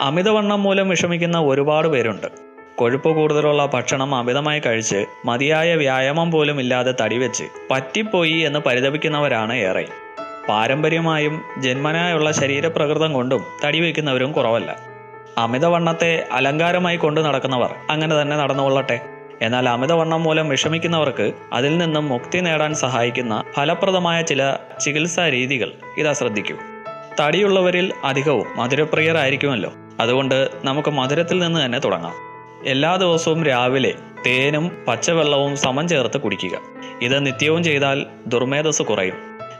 അമിതവണ്ണം മൂലം വിഷമിക്കുന്ന ഒരുപാട് പേരുണ്ട്. കൊഴുപ്പ് കൂടുതലുള്ള ഭക്ഷണം അമിതമായി കഴിച്ച് മതിയായ വ്യായാമം പോലും ഇല്ലാതെ തടിവെച്ച് പറ്റിപ്പോയി എന്ന് പരിതപിക്കുന്നവരാണ് ഏറെ. പാരമ്പര്യമായും ജന്മനായുള്ള ശരീരപ്രകൃതം കൊണ്ടും തടി വയ്ക്കുന്നവരും കുറവല്ല. അമിതവണ്ണത്തെ അലങ്കാരമായി കൊണ്ടു നടക്കുന്നവർ അങ്ങനെ തന്നെ നടന്നുകൊള്ളട്ടെ. എന്നാൽ അമിതവണ്ണം മൂലം വിഷമിക്കുന്നവർക്ക് അതിൽ നിന്നും മുക്തി നേടാൻ സഹായിക്കുന്ന ഫലപ്രദമായ ചില ചികിത്സാ രീതികൾ ഇതാ ശ്രദ്ധിക്കൂ. തടിയുള്ളവരിൽ അധികവും മധുരപ്രിയരായിരിക്കുമല്ലോ. അതുകൊണ്ട് നമുക്ക് മധുരത്തിൽ നിന്ന് തന്നെ തുടങ്ങാം. എല്ലാ ദിവസവും രാവിലെ തേനും പച്ചവെള്ളവും സമം ചേർത്ത് കുടിക്കുക. ഇത് നിത്യവും ചെയ്താൽ ദുർമേധസ് കുറയും.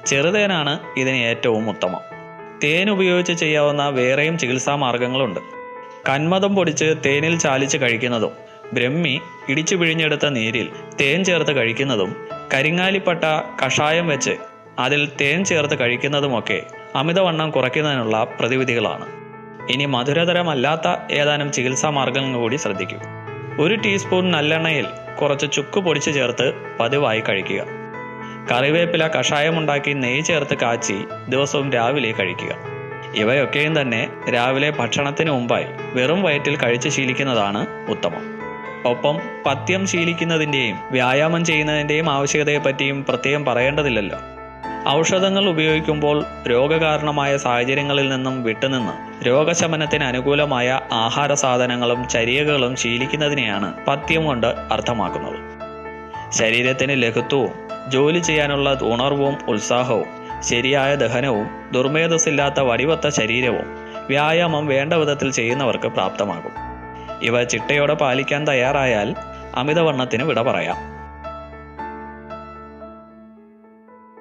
ചെറുതേനാണ് ഇതിന് ഏറ്റവും ഉത്തമം. തേൻ ഉപയോഗിച്ച് ചെയ്യാവുന്ന വേറെയും ചികിത്സാ മാർഗങ്ങളുണ്ട്. കന്മദം പൊടിച്ച് തേനിൽ ചാലിച്ച് കഴിക്കുന്നതും ബ്രഹ്മി ഇടിച്ചു പിഴിഞ്ഞെടുത്ത നീരിൽ തേൻ ചേർത്ത് കഴിക്കുന്നതും കരിങ്ങാലിപ്പട്ട കഷായം വെച്ച് അതിൽ തേൻ ചേർത്ത് കഴിക്കുന്നതുമൊക്കെ അമിതവണ്ണം കുറയ്ക്കുന്നതിനുള്ള പ്രതിവിധികളാണ്. ഇനി മധുരതരമല്ലാത്ത ഏതാനും ചികിത്സാ മാർഗങ്ങൾ കൂടി ശ്രദ്ധിക്കൂ. ഒരു ടീസ്പൂൺ നല്ലെണ്ണയിൽ കുറച്ച് ചുക്ക് പൊടിച്ച് ചേർത്ത് പതിവായി കഴിക്കുക. കറിവേപ്പില കഷായമുണ്ടാക്കി നെയ്യ് ചേർത്ത് കാച്ചി ദിവസവും രാവിലെ കഴിക്കുക. ഇവയൊക്കെയും തന്നെ രാവിലെ ഭക്ഷണത്തിന് മുമ്പായി വെറും വയറ്റിൽ കഴിച്ച് ശീലിക്കുന്നതാണ് ഉത്തമം. ഒപ്പം പത്യം ശീലിക്കുന്നതിന്റെയും വ്യായാമം ചെയ്യുന്നതിന്റെയും ആവശ്യകതയെപ്പറ്റിയും പ്രത്യേകം പറയേണ്ടതില്ലല്ലോ. ഔഷധങ്ങൾ ഉപയോഗിക്കുമ്പോൾ രോഗകാരണമായ സാഹചര്യങ്ങളിൽ നിന്നും വിട്ടുനിന്ന് രോഗശമനത്തിന് അനുകൂലമായ ആഹാര സാധനങ്ങളും ചരിയകളും ശീലിക്കുന്നതിനെയാണ് പഥ്യം കൊണ്ട് അർത്ഥമാക്കുന്നത്. ശരീരത്തിന് ലഘുത്വവും ജോലി ചെയ്യാനുള്ള ഉണർവും ഉത്സാഹവും ശരിയായ ദഹനവും ദുർമേധസ്സില്ലാത്ത വടിവത്ത ശരീരവും വ്യായാമം വേണ്ട വിധത്തിൽ ചെയ്യുന്നവർക്ക് പ്രാപ്തമാകും. ഇവ ചിട്ടയോടെ പാലിക്കാൻ തയ്യാറായാൽ അമിതവണ്ണത്തിന് വിട പറയാം.